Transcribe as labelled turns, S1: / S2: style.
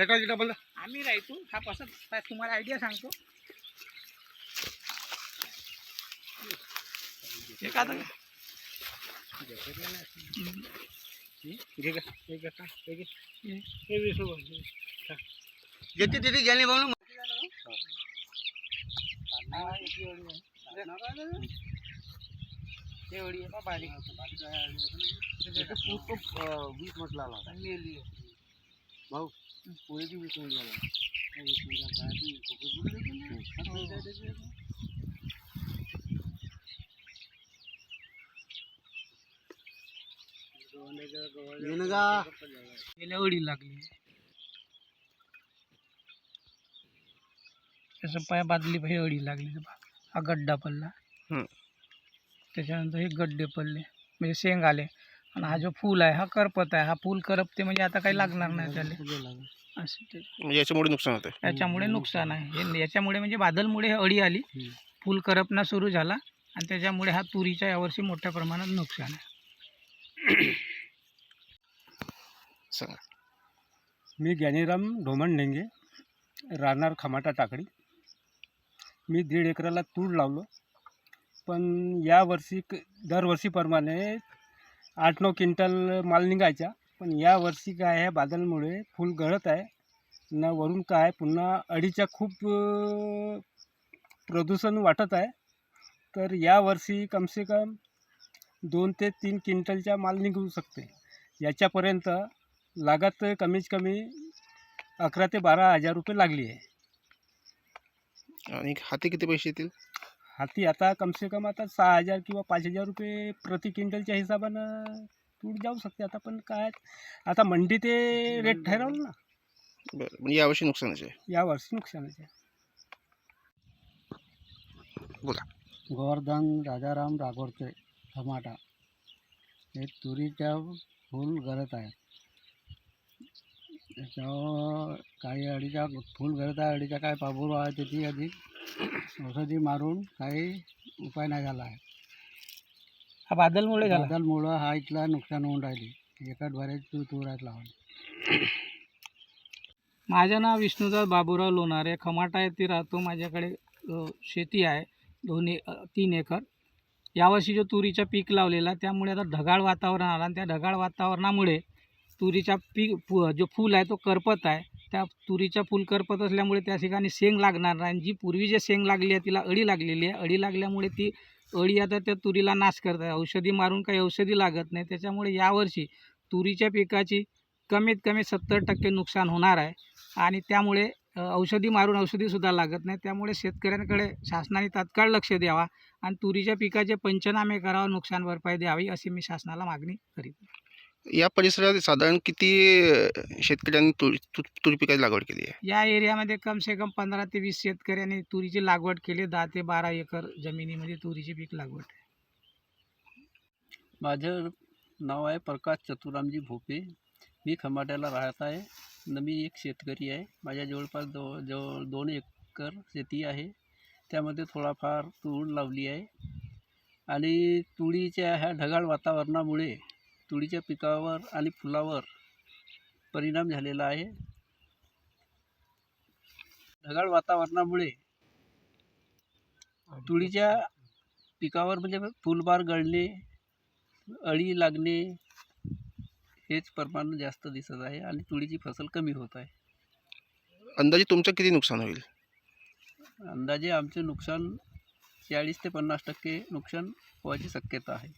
S1: सेटाची double
S2: आम्ही राहतो हा कसं काय तुम्हाला आयडिया सांगतो हे का आता?
S1: घे का हे घे का हे घे.
S2: हे.
S1: हे वीस रुपये. खा. जेथे तिथे ज्याने बनवून वीस म्हटला भाऊ
S2: त्याचं पाय बादली पाहिजे अडी लागली ते हा। गड्डा पडला. त्याच्यानंतर हे गड्डे पडले म्हणजे शेंग आले आणि हा जो फूल आहे हा करपत आहे. हा फूल करपते म्हणजे आता काही लागणार नाही त्याला. असं
S3: म्हणजे याच्यामुळे नुकसान होतं
S2: याच्यामुळे नुकसान आहे. याच्यामुळे म्हणजे बादलमुळे अडी आली. फूल करपणं सुरू झाला आणि त्याच्यामुळे हा तुरीच्या यावर्षी मोठ्या प्रमाणात नुकसान आहे.
S3: सांगा
S1: मी ज्ञानीराम ढोमण ढेंगे राहणार खमाटा टाकडी मी दीड एकराला तूर लावलं. पण यावर्षी क- दरवर्षीप्रमाणे आठ नऊ क्विंटल माल निघायचा. पण या वर्षी काय आहे बादलमुळे फुल गळत आहे. न वरून काय पुन्हा अडीच्या खूप प्रदूषण वाटत आहे. तर यावर्षी कमसे कम दोन ते तीन क्विंटलचा माल निघू शकते. याच्यापर्यंत लागत कमीत कमी अकरा ते बारा हजार रुपये लागली आहे.
S3: आणि हाती किती पैसे येतील?
S1: हाती आता कमसे कम आता सहा हजार किंवा पाच हजार रुपये प्रति क्विंटलच्या हिशोबानं तूर जाऊ शकते आता पण काय? आता मंडी ते रेट ठरवलं ना.
S3: बरं म्हणजे यावर्षी नुकसानच आहे.
S1: यावर्षी नुकसानाचे
S3: बोला.
S1: गोवर्धन राजाराम राघोडचे टमाटा. हे तुरीच्या फूल गळत आहे त्याच्यावर काही अडीच्या फूल गळत आहे अडीच्या काय पाबूर आहे त्याची अधिक औषधी मारून काही उपाय नाही झाला आहे.
S2: हा बादलमुळे झाला.
S1: बदलमुळं हा इथला नुकसान होऊन राहिली. एकाच बरेच तू तूर आहेत लावून
S2: माझं नाव विष्णुदास बाबूराव लोणारे. खमाटा येथे राहतो. माझ्याकडे शेती आहे. दोन ए तीन एकर. यावर्षी जो तुरीचा पीक लावलेला त्यामुळे आता ढगाळ वातावरण आलं आणि त्या ढगाळ वातावरणामुळे तुरीचा पीक फु जो फूल आहे तो करपत आहे. त्या तुरीचा फुल करपत असल्यामुळे त्या ठिकाणी शेंग लागणार नाही. आणि जी पूर्वी जे शेंग लागली आहे तिला अळी लागलेली आहे. अळी लागल्यामुळे ती अळी आता त्या तुरीला नाश करत आहे. औषधी मारून काही औषधी लागत नाही. त्याच्यामुळे यावर्षी तुरीच्या पिकाची कमीत कमी सत्तर टक्के नुकसान होणार आहे. आणि त्यामुळे औषधी मारून औषधीसुद्धा लागत नाही. त्यामुळे शेतकऱ्यांकडे शासनाने तात्काळ लक्ष द्यावा आणि तुरीच्या पिकाचे पंचनामे करावं नुकसान भरपाई द्यावी अशी मी शासनाला मागणी करीत
S3: या परिसरात साधारण किती शेतकऱ्यांनी तूर तूर तूर पिकाची लागवड केली आहे?
S2: या एरियामध्ये कमसे कम पंधरा ते वीस शेतकऱ्यांनी तुरीची लागवड केली. दहा ते बारा एकर जमिनीमध्ये तुरीची पीक लागवड
S4: माझं नाव आहे प्रकाश चतुरामजी भोपे. मी खमाट्याला राहत आहे. न मी एक शेतकरी आहे. माझ्या जवळपास जवळ जवळ दोन एकर शेती आहे. त्यामध्ये थोडाफार तूर लावली आहे. आणि तुरीच्या ह्या ढगाळ वातावरणामुळे तुरीच्या पिकावर आणि फुलावर परिणाम झालेला आहे. ढगाळ वातावरणामुळे तुरीच्या पिकावर म्हणजे फुलबार गळणे अळी लागणे हेच प्रमाण जास्त दिसत आहे आणि तुरीची फसल कमी होत आहे.
S3: अंदाजे तुमचं किती नुकसान होईल?
S4: अंदाजे आमचे नुकसान चाळीस ते पन्नास टक्के नुकसान व्हायची शक्यता आहे.